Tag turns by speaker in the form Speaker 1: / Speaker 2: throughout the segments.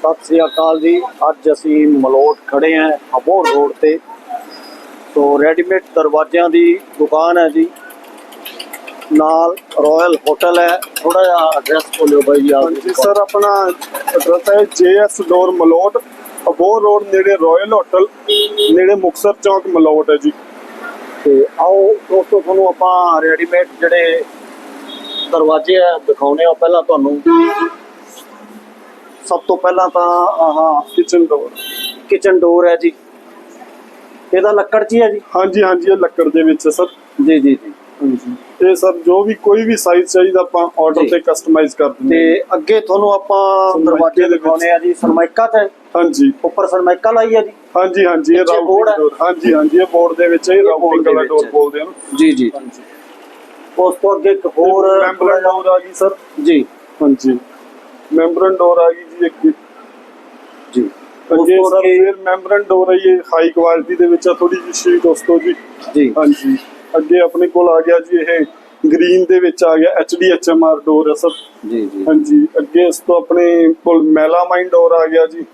Speaker 1: ਸਤਿ ਸ੍ਰੀ ਅਕਾਲ ਜੀ। ਅੱਜ ਅਸੀਂ ਮਲੋਟ ਖੜੇ ਆਂ ਅਬੋਰ ਰੋਡ ਤੇ। ਤੋਂ ਰੈਡੀਮੇਡ ਦਰਵਾਜ਼ਿਆਂ ਦੀ ਦੁਕਾਨ ਹੈ ਜੀ। ਨਾਲ ਰਾਇਲ ਹੋਟਲ ਹੈ। ਥੋੜਾ ਜਿਹਾ ਐਡਰੈਸ ਬੋਲਿਓ ਬਾਈ ਜੀ ਆਪ
Speaker 2: ਹਾਂਜੀ ਸਰ ਆਪਣਾ ਐਡਰੈਸ ਹੈ JS door Malout Abohar road ਨੇੜੇ ਰਾਇਲ ਹੋਟਲ ਨੇੜੇ ਮੁਕਸਰ ਚੌਕ ਮਲੋਟ ਹੈ ਜੀ।
Speaker 1: ਤੇ ਆਓ ਦੋਸਤੋ ਤੁਹਾਨੂੰ ਆਪਾਂ ਰੈਡੀਮੇਡ ਜਿਹੜੇ ਦਰਵਾਜ਼ੇ ਆ ਦਿਖਾਉਣੇ ਆ ਪਹਿਲਾਂ ਤੁਹਾਨੂੰ ਸਭ ਤੋਂ ਪਹਿਲਾਂ ਤਾਂ ਆਹ
Speaker 2: ਕਿਚਨ ਡੋਰ
Speaker 1: ਕਿਚਨ ਡੋਰ ਹੈ ਜੀ। ਇਹਦਾ ਲੱਕੜ 'ਚ ਹੀ ਹੈ ਜੀ?
Speaker 2: ਹਾਂਜੀ ਹਾਂਜੀ ਇਹ ਲੱਕੜ ਦੇ ਵਿੱਚ ਹੈ ਸਰ।
Speaker 1: ਜੀ ਜੀ ਜੀ।
Speaker 2: ਹਾਂਜੀ। ਇਹ ਸਰ ਜੋ ਵੀ ਕੋਈ ਵੀ ਸਾਈਜ਼ ਚਾਹੀਦਾ ਆਪਾਂ ਆਰਡਰ। ਤੇ ਕਸਟਮਾਈਜ਼ ਕਰ ਦਿੰਦੇ
Speaker 1: ਤੇ ਅੱਗੇ ਤੁਹਾਨੂੰ ਆਪਾਂ ਦਰਵਾਜ਼ੇ। ਦਿਖਾਉਣੇ ਆ ਜੀ ਸਰਮਾਇਕਾ ਤੇ।
Speaker 2: ਹਾਂਜੀ।
Speaker 1: ਉੱਪਰ ਸਰਮਾਇਕਾ ਲਾਈ ਹੈ ਜੀ।
Speaker 2: ਹਾਂਜੀ ਹਾਂਜੀ ਇਹ
Speaker 1: ਹੈ।
Speaker 2: ਡੋਰ ਹਾਂਜੀ ਹਾਂਜੀ ਇਹ ਬੋਰਡ ਦੇ ਵਿੱਚ ਇਹ
Speaker 1: ਦੇ
Speaker 2: ਵਾਲਾ ਡੋਰ। ਬੋਲਦੇ ਹਨ
Speaker 1: ਜੀ ਜੀ। ਉਸ ਤੋਂ ਅੱਗੇ ਇੱਕ ਹੋਰ
Speaker 2: ਮੈਂਬਰਨ ਡੋਰ ਆ ਗਈ ਸਰ।
Speaker 1: ਜੀ।
Speaker 2: ਹਾਂਜੀ। ਮੈਂਬਰਨ ਡੋਰ ਆ ਗਈ। ਜੀ। ਇੱਕ
Speaker 1: ਜੀ
Speaker 2: ਅੱਗੇ ਸਰ
Speaker 1: ਅੱਗੇ
Speaker 2: ਫਿਰ ਮੈਂਬਰਨ ਡੋਰ ਹੈ ਇਹ ਹਾਈ ਕੁਆਲਿਟੀ ਦੇ ਵਿੱਚ ਆ ਥੋੜੀ ਜਿਹੀ ਸ਼ੀ ਦੋਸਤੋ ਜੀ।
Speaker 1: ਜੀ।
Speaker 2: ਹਾਂਜੀ। ਅੱਗੇ ਆਪਣੇ ਕੋਲ ਆ ਗਿਆ ਜੀ ਇਹ ਗ੍ਰੀਨ ਦੇ ਵਿੱਚ ਆ ਗਿਆ HDHMR ਡੋਰ ਹੈ ਸਰ।
Speaker 1: ਜੀ ਜੀ।
Speaker 2: ਹਾਂਜੀ। ਅੱਗੇ ਇਸ ਤੋਂ ਆਪਣੇ ਕੋਲ ਮੈਲਾਮਾਈਨ ਡੋਰ ਆ ਗਿਆ ਜੀ।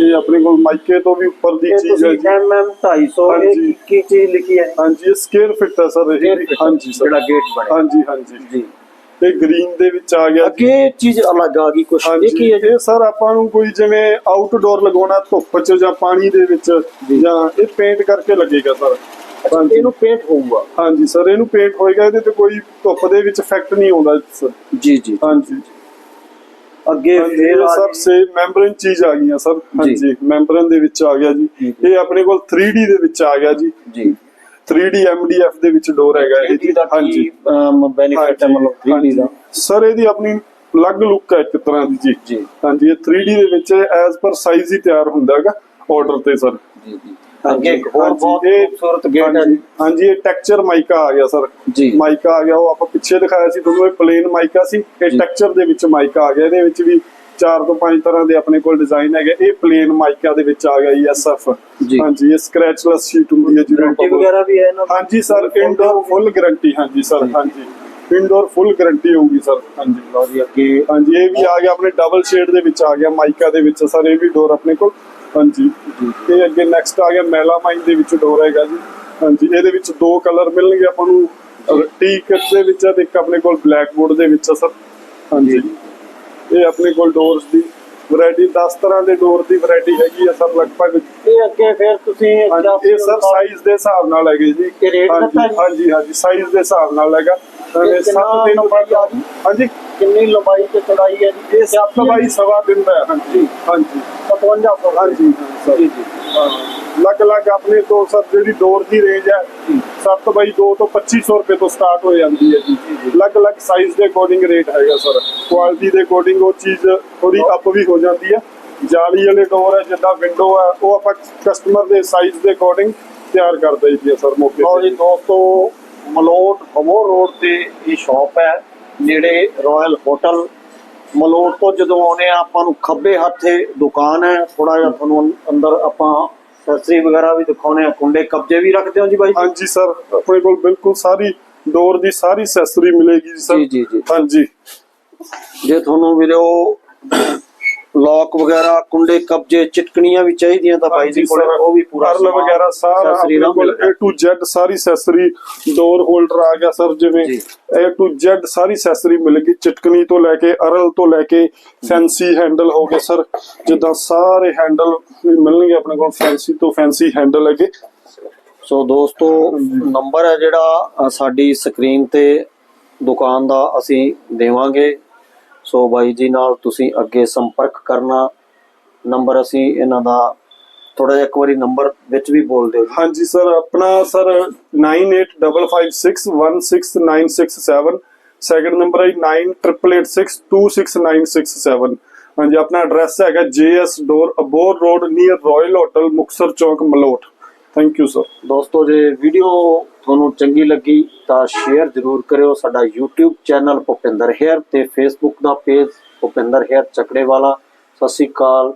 Speaker 2: ਇਹ ਆਪਣੇ ਕੋਲ ਮਾਈਕੇ ਤੋਂ ਵੀ ਉੱਪਰ ਦੀ ਚੀਜ਼ ਹੈ ਜੀ।
Speaker 1: MM 250 ਇਹ। ਕੀ ਚੀਜ਼ ਲਿਖੀ ਹੈ
Speaker 2: ਹਾਂਜੀ ਸਕੁਅਰ ਫਿਟ ਹੈ ਸਰ ਇਹ। ਹਾਂਜੀ ਸਰ।
Speaker 1: ਜਿਹੜਾ ਗੇਟ ਬਣਿਆ।
Speaker 2: ਹਾਂਜੀ ਹਾਂਜੀ।
Speaker 1: ਜੀ।
Speaker 2: ਤੇ ਗ੍ਰੀਨ ਦੇ ਵਿੱਚ ਆ ਗਿਆ
Speaker 1: ਅੱਗੇ ਚੀਜ਼ ਅਲੱਗ ਆ ਗਈ ਕੁਝ ਇਹ ਕੀ ਹੈ ਜੀ।
Speaker 2: ਇਹ ਸਰ ਆਪਾਂ ਨੂੰ ਕੋਈ ਜਿਵੇਂ ਆਊਟਡੋਰ ਲਗਾਉਣਾ ਧੁੱਪ 'ਚ ਜਾਂ ਪਾਣੀ ਦੇ ਵਿੱਚ
Speaker 1: ਜੀ।
Speaker 2: ਇਹ ਪੇਂਟ ਕਰਕੇ ਲੱਗੇਗਾ ਸਰ।
Speaker 1: ਇਹਨੂੰ ਪੇਂਟ ਹੋਊਗਾ?
Speaker 2: ਹਾਂਜੀ ਸਰ ਇਹਨੂੰ ਪੇਂਟ ਹੋਏਗਾ ਇਹਦੇ ਤੇ ਕੋਈ ਧੁੱਪ ਦੇ ਵਿੱਚ ਇਫੈਕਟ ਨਹੀਂ ਆਉਂਦਾ ਸਰ।
Speaker 1: ਜੀ ਜੀ।
Speaker 2: ਹਾਂਜੀ।
Speaker 1: ਅੱਗੇ ਫੇਰ ਗਈ-
Speaker 2: ਸੇ ਮੈਂਬਰਨ ਚੀਜ਼ ਆ ਗਈਆਂ ਸਰ। ਹਾਂਜੀ ਮੈਂਬਰਨ ਦੇ ਵਿੱਚ ਆ ਗਿਆ ਜੀ। ਇਹ ਆਪਣੇ ਕੋਲ 3D ਦੇ ਵਿੱਚ ਆ ਗਿਆ ਜੀ।
Speaker 1: ਜੀ।
Speaker 2: 3D MDF ਦੇ ਵਿੱਚ ਡੋਰ ਹੈਗਾ ਇਹ
Speaker 1: 3D ਦਾ
Speaker 2: ਹਾਂਜੀ।
Speaker 1: ਬੈਨੀਫਿਟ ਹੈ ਮਤਲਬ 3D ਦਾ?
Speaker 2: ਸਰ ਇਹਦੀ ਆਪਣੀ ਅਲੱਗ ਲੁੱਕ ਹੈ ਇੱਕ ਤਰ੍ਹਾਂ ਦੀ ਜੀ।
Speaker 1: ਜੀ।
Speaker 2: ਹਾਂਜੀ ਇਹ 3D ਦੇ ਵਿੱਚ ਐਜ਼ ਪਰ ਸਾਈਜ਼ ਹੀ ਤਿਆਰ ਹੁੰਦਾ ਹੈਗਾ ਆਰਡਰ ਤੇ ਸਰ
Speaker 1: ਜੀ ਜੀ। ਅੱਗੇ ਇੱਕ ਹੋਰ ਬਹੁਤ ਖੂਬਸੂਰਤ ਗੇਟ ਹੈ
Speaker 2: ਹਾਂਜੀ
Speaker 1: ਜੀ।
Speaker 2: ਹਾਂਜੀ ਇਹ ਟੈਕਸਚਰ ਮਾਈਕਾ ਆ ਗਿਆ ਸਰ
Speaker 1: ਜੀ।
Speaker 2: ਮਾਈਕਾ ਆ ਗਿਆ ਉਹ ਆਪਾਂ ਪਿੱਛੇ ਦਿਖਾਇਆ ਸੀ ਤੁਹਾਨੂੰ ਇਹ ਪਲੇਨ ਮਾਈਕਾ ਸੀ। ਇਹ
Speaker 1: ਜੀ।
Speaker 2: ਟੈਕਸਚਰ ਦੇ ਵਿੱਚ ਮਾਈਕਾ ਆ ਗਿਆ ਇਹਦੇ ਵਿੱਚ ਵੀ ਚਾਰ ਤੋਂ ਪੰਜ ਤਰ੍ਹਾਂ ਦੇ ਆਪਣੇ ਕੋਲ ਡਿਜ਼ਾਈਨ ਹੈਗੇ। ਇਹ ਪਲੇਨ ਮਾਈਕਾ ਦੇ ਵਿੱਚ ਆ ਗਿਆ ਜੀ। ਹਾਂਜੀ ਇਹ ਸਕ੍ਰੈਚਲੈਸ ਸ਼ੀਟ ਹੁੰਦੀ ਹੈ ਆਪਾਂ
Speaker 1: ਵਗੈਰਾ ਵੀ ਹੈ ਇਹਨਾਂ ਦੀ?
Speaker 2: ਹਾਂਜੀ ਸਰ ਇਨਡੋਰ ਫੁੱਲ ਗਾਰੰਟੀ ਹਾਂਜੀ ਸਰ। ਹਾਂਜੀ। ਇਨਡੋਰ ਫੁੱਲ ਗਾਰੰਟੀ ਹੋਊਗੀ ਸਰ ਹਾਂਜੀ।
Speaker 1: ਲਓ ਜੀ ਅੱਗੇ
Speaker 2: ਹਾਂਜੀ ਇਹ ਵੀ ਆ ਗਿਆ ਆਪਣੇ ਡਬਲ ਸ਼ੇਡ ਦੇ ਵਿੱਚ ਆ ਗਿਆ ਮਾਈਕਾ ਦੇ ਵਿੱਚ ਸਰ ਇਹ ਵੀ ਡੋਰ ਆਪਣੇ ਕੋਲ। ਹਾਂਜੀ। ਤੇ ਅੱਗੇ ਨੈਕਸਟ ਆ ਗਿਆ ਮੈਲਾਮਾਈਨ ਦੇ ਵਿੱਚ ਡੋਰ ਹੈਗਾ ਜੀ। ਹਾਂਜੀ ਇਹਦੇ ਵਿੱਚ ਦੋ ਕਲਰ ਮਿਲਣਗੇ ਆਪਾਂ ਨੂੰ। ਟੀ ਕੱਟ ਦੇ ਵਿੱਚ ਇੱਕ ਆਪਣੇ ਕੋਲ ਬਲੈਕ ਬੋਰਡ ਦੇ ਵਿੱਚ ਸਰ। ਹਾਂਜੀ। ਇਹ ਆਪਣੇ ਕੋਲ ਡੋਰਸ ਦੀ ਵੈਰਾਈਟੀ 10 ਤਰ੍ਹਾਂ ਦੇ ਡੋਰ ਦੀ ਵੈਰਾਈਟੀ ਹੈਗੀ ਆ ਸਰ ਲਗਭਗ।
Speaker 1: ਇਹ ਅੱਗੇ ਫਿਰ ਤੁਸੀਂ
Speaker 2: ਹਾਂਜੀ ਇਹ ਸਰ ਸਾਈਜ਼ ਦੇ ਹਿਸਾਬ ਨਾਲ ਹੈਗੇ ਜੀ।
Speaker 1: rate
Speaker 2: ਹਾਂਜੀ
Speaker 1: ਜੀ?
Speaker 2: ਹਾਂਜੀ ਹਾਂਜੀ ਸਾਈਜ਼ ਦੇ ਹਿਸਾਬ ਨਾਲ ਹੈਗਾ।
Speaker 1: ਇਹ ਕਿੰਨਾ
Speaker 2: ਦਿਨ
Speaker 1: ਲੰਬਾਈ ਆ ਗਈ?
Speaker 2: ਹਾਂਜੀ।
Speaker 1: ਕਿੰਨੀ ਲੰਬਾਈ ਤੇ ਚੌੜਾਈ ਹੈ ਜੀ?
Speaker 2: ਇਹ ਸੱਤ ਬਾਈ ਸਵਾ ਦਿਨ ਦਾ ਹੈ। ਹਾਂਜੀ। ਹਾਂਜੀ।
Speaker 1: 55 ਫੁੱਟ
Speaker 2: ਹਾਂਜੀ ਸਰ।
Speaker 1: ਜੀ ਜੀ।
Speaker 2: ਅਲੱਗ ਆਪਣੇ ਤੋਂ ਸਰ ਜਿਹੜੀ ਡੋਰ ਦੀ ਰੇਂਜ ਹੈ 7 ਬਾਈ 2 ਤੋਂ 2500 ਰੁਪਏ ਤੋਂ ਸਟਾਰਟ ਹੋ ਜਾਂਦੀ ਹੈ ਜੀ। ਅਲੱਗ ਅਲੱਗ ਸਾਈਜ਼ ਦੇ ਅਕੋਰਡਿੰਗ ਰੇਟ ਹੈਗਾ ਸਰ। ਕੁਆਲਿਟੀ ਦੇ ਅਕੋਰਡਿੰਗ ਉਹ ਚੀਜ਼ ਥੋੜੀ ਅਪ ਵੀ ਹੋ ਜਾਂਦੀ ਹੈ। ਜਾਲੀ ਵਾਲੇ ਡੋਰ ਹੈ, ਜਿੱਦਾਂ ਵਿੰਡੋ ਹੈ, ਉਹ ਆਪਾਂ ਕਸਟਮਰ ਦੇ ਸਾਈਜ਼ ਦੇ ਅਕੋਰਡਿੰਗ ਤਿਆਰ ਕਰ ਦਈਦੀ ਹੈ ਸਰ ਮੌਕੇ
Speaker 1: ਲਓ ਜੀ ਦੋਸਤੋ, ਮਲੋਟ ਹਮੋਰ ਰੋਡ ਤੇ ਇਹ ਸ਼ਾਪ ਹੈ, ਨੇੜੇ ਰਾਇਲ ਹੋਟਲ ਮਲੋਟ ਤੋਂ ਜਦੋਂ ਆਉਨੇ ਆ ਆਪਾਂ ਨੂੰ ਖੱਬੇ ਹੱਥੇ ਦੁਕਾਨ ਹੈ ਥੋੜਾ ਜਿਹਾ ਤੁਹਾਨੂੰ ਅੰਦਰ ਆਪਾਂ ਐਕਸੈਸਰੀ ਵਗੈਰਾ ਵੀ ਦਿਖਾਉਨੇ ਆ ਕੁੰਡੇ ਕਬਜੇ ਵੀ ਰੱਖਦੇ ਹੋ ਜੀ ਬਾਈ?
Speaker 2: ਹਾਂਜੀ ਸਰ ਆਪਣੇ ਕੋਲ ਬਿਲਕੁਲ ਸਾਰੀ ਡੋਰ ਦੀ ਸਾਰੀ ਐਕਸੈਸਰੀ ਮਿਲੇਗੀ ਜੀ ਸਰ।
Speaker 1: ਜੀ ਜੀ ਜੀ।
Speaker 2: ਹਾਂਜੀ।
Speaker 1: ਜੇ ਤੁਹਾਨੂੰ ਵੀਰੋ ਲੌਕ ਵਗੈਰਾ ਕੁੰਡੇ ਕਬਜੇ ਚਿਟਕਣੀਆਂ ਵੀ ਚਾਹੀਦੀਆਂ ਤਾਂ ਬਾਈ ਜੀ ਕੋਲ ਉਹ ਵੀ ਪੂਰਾ ਸਮਾਨ,
Speaker 2: ਵਗੈਰਾ ਸਾਰਾ ਆਪਣੇ ਕੋਲ। A to Z ਸਾਰੀ ਐਕਸੈਸਰੀ ਡੋਰ ਹੋਲਡਰ ਆ ਗਿਆ ਸਰ ਜਿਵੇਂ। A to Z ਸਾਰੀ ਐਕਸੈਸਰੀ ਮਿਲੇਗੀ ਚਟਕਣੀ ਤੋਂ ਲੈ ਕੇ ਅਰਲ ਤੋਂ ਲੈ ਕੇ ਫੈਂਸੀ ਹੈਂਡਲ ਹੋ ਗਏ ਸਰ। ਜਿੱਦਾਂ ਸਾਰੇ ਹੈਂਡਲ ਮਿਲਣਗੇ ਆਪਣੇ ਕੋਲ ਫੈਂਸੀ ਤੋਂ ਫੈਂਸੀ ਹੈਂਡਲ ਹੈਗੇ।
Speaker 1: ਸੋ ਦੋਸਤੋ ਨੰਬਰ ਹੈ ਜਿਹੜਾ ਸਾਡੀ ਸਕਰੀਨ ਤੇ ਦੁਕਾਨ ਦਾ ਅਸੀਂ ਦੇਵਾਂਗੇ। ਸੋ ਬਾਈ ਜੀ ਨਾਲ ਤੁਸੀਂ ਅੱਗੇ ਸੰਪਰਕ ਕਰਨਾ ਨੰਬਰ ਅਸੀਂ ਇਹਨਾਂ ਦਾ ਥੋੜਾ ਜਿਹਾ ਇੱਕ ਵਾਰੀ ਨੰਬਰ ਵਿੱਚ ਵੀ ਬੋਲ ਦਿਓ
Speaker 2: ਹਾਂਜੀ ਸਰ ਆਪਣਾ ਸਰ 9855616967 ਸੈਕੰਡ ਨੰਬਰ ਹੈ 9886269667 ਹਾਂਜੀ ਆਪਣਾ ਐਡਰੈਸ ਹੈਗਾ JS door Abohar road near Royal hotel Muktsar Chowk Malout thank you sir
Speaker 1: ਦੋਸਤੋ ਜੇ ਵੀਡੀਓ ਤੁਹਾਨੂੰ ਚੰਗੀ ਲੱਗੀ ਤਾਂ ਸ਼ੇਅਰ ਜ਼ਰੂਰ ਕਰਿਓ। ਸਾਡਾ YouTube ਚੈਨਲ ਭੁਪਿੰਦਰ ਹੇਅਰ ਤੇ Facebook ਦਾ ਪੇਜ ਭੁਪਿੰਦਰ ਹੇਅਰ ਚੱਕੜੇ ਵਾਲਾ ਸਤਿ ਸ਼੍ਰੀ ਅਕਾਲ।